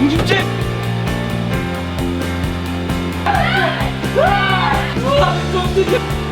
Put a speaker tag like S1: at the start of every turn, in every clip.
S1: 공주집! 아, 깜짝이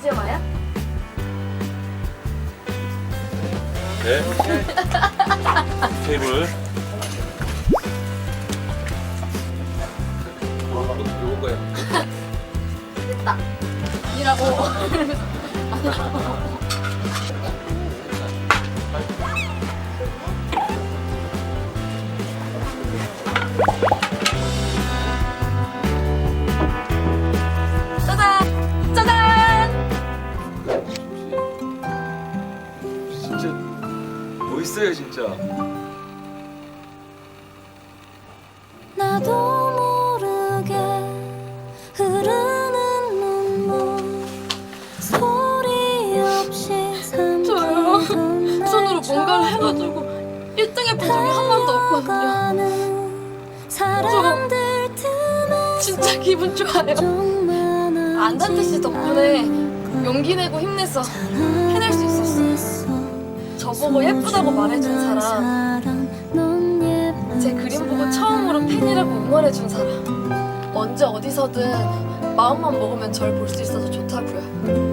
S2: 이제 와요?
S1: 네. 테이블. 요거 거야.
S2: 됐다. 이라고.
S1: 멋있어요 진짜.
S3: 나도 모르게 흐르는 눈물 소리 없이
S2: 저요.
S3: 삼키던
S2: 손으로 뭔가를 해가지고 1등의 본 적이 한 번도 없거든요.
S3: 없거든요 사람들 틈에
S2: 진짜 기분 좋아요.
S3: 정말
S2: 안단태 씨 덕분에 용기 내고 힘내서 해낼 수 있었어요. 저보고 예쁘다고 말해준 사람, 제 그림 보고 처음으로 팬이라고 응원해준 사람. 언제 어디서든 마음만 먹으면 절 볼 수 있어서 좋다고요.